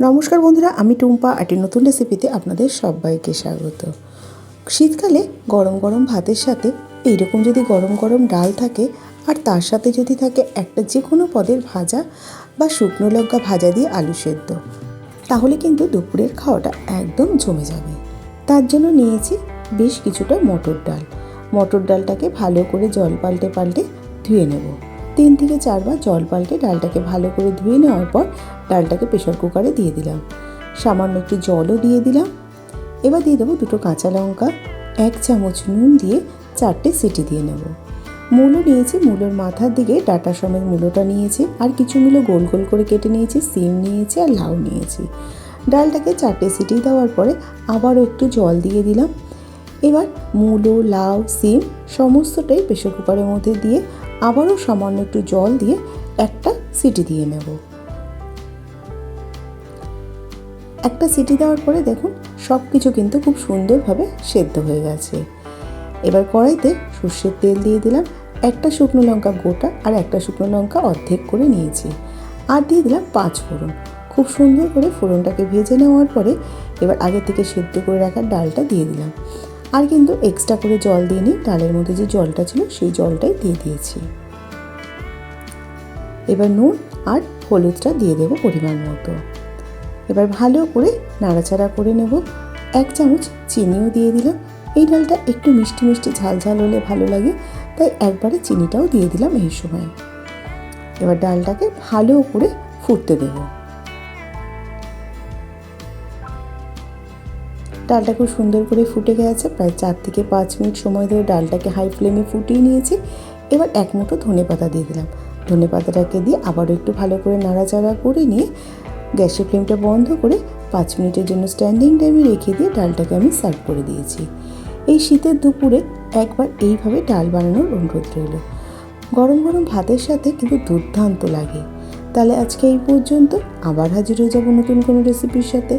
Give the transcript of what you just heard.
নমস্কার বন্ধুরা, আমি টুম্পা, একটি নতুন রেসিপিতে আপনাদের সবাইকে স্বাগত। শীতকালে গরম গরম ভাতের সাথে এইরকম যদি গরম গরম ডাল থাকে, আর তার সাথে যদি থাকে একটা যে কোনো পদের ভাজা বা শুকনো লঙ্কা ভাজা দিয়ে আলু সেদ্ধ, তাহলে কিন্তু দুপুরের খাওয়াটা একদম জমে যাবে। তার জন্য নিয়েছি বেশ কিছুটা মটর ডাল। মটর ডালটাকে ভালো করে জল পাল্টে পাল্টে ধুয়ে নেব। তিন থেকে চারবার জল পাল্টে ডালটাকে ভালো করে ধুয়ে নেওয়ার পর ডালটাকে প্রেশার কুকারে দিয়ে দিলাম। সামান্য একটু জলও দিয়ে দিলাম। এবার দিয়ে দেবো দুটো কাঁচা লঙ্কা, এক চামচ নুন দিয়ে চারটে সিটি দিয়ে নেব। মূলো নিয়েছি, মূলোর মাথার দিকে ডাটা সমেত মূলোটা নিয়েছি, আর কিছু মূলো গোল গোল করে কেটে নিয়েছি, সিম নিয়েছি আর লাউ নিয়েছি। ডালটাকে চারটে সিটি দেওয়ার পরে আবারও একটু জল দিয়ে দিলাম। এবার মূলো, লাউ, সিম সমস্তটাই প্রেশার কুকারের মধ্যে দিয়ে আবারও সামান্য একটু জল দিয়ে একটা সিটি দিয়ে নেব। একটা সিটি দেওয়ার পরে দেখুন সব কিছু কিন্তু খুব সুন্দরভাবে সেদ্ধ হয়ে গেছে। এবার কড়াইতে সর্ষের তেল দিয়ে দিলাম, একটা শুকনো লঙ্কা গোটা আর একটা শুকনো লঙ্কা অর্ধেক করে নিয়েছি আর দিয়ে দিলাম পাঁচ ফোড়ন। খুব সুন্দর করে ফোড়নটাকে ভেজে নেওয়ার পরে এবার আগে থেকে সেদ্ধ করে রাখা ডালটা দিয়ে দিলাম। আর কিন্তু এক্সট্রা করে জল দিয়ে নিই। ডালের মধ্যে যে জলটা ছিল সেই জলটাই দিয়ে দিয়েছি। এবার নুন আর হলুদটা দিয়ে দেবো পরিমাণ মতো। এবার ভালো করে নাড়াচাড়া করে নেব। এক চামচ চিনিও দিয়ে দিলাম। এই ডালটা একটু মিষ্টি মিষ্টি ঝাল ঝাল হলে ভালো লাগে, তাই একবারে চিনিটাও দিয়ে দিলাম এই সময়। এবার ডালটাকে ভালো করে ফুটতে দেব। ডালটা খুব সুন্দর করে ফুটে গেছে। প্রায় চার থেকে পাঁচ মিনিট সময় ধরে ডালটাকে হাই ফ্লেমে ফুটিয়ে নিয়েছি। এবার এক মুঠো ধনে পাতা দিয়ে দিলাম। ধনে পাতাটাকে দিয়ে আবারও একটু ভালো করে নাড়াচাড়া করে নিয়ে গ্যাসের ফ্লেমটা বন্ধ করে পাঁচ মিনিটের জন্য স্ট্যান্ডিং টাইমে রেখে দিয়ে ডালটাকে আমি সার্ভ করে দিয়েছি। এই শীতের দুপুরে একবার এইভাবে ডাল বানানোর অনুরোধ রইল। গরম গরম ভাতের সাথে কিন্তু দুর্দান্ত লাগে। তাহলে আজকে এই পর্যন্ত। আবার হাজির হয়ে যাব নতুন কোনো রেসিপির সাথে।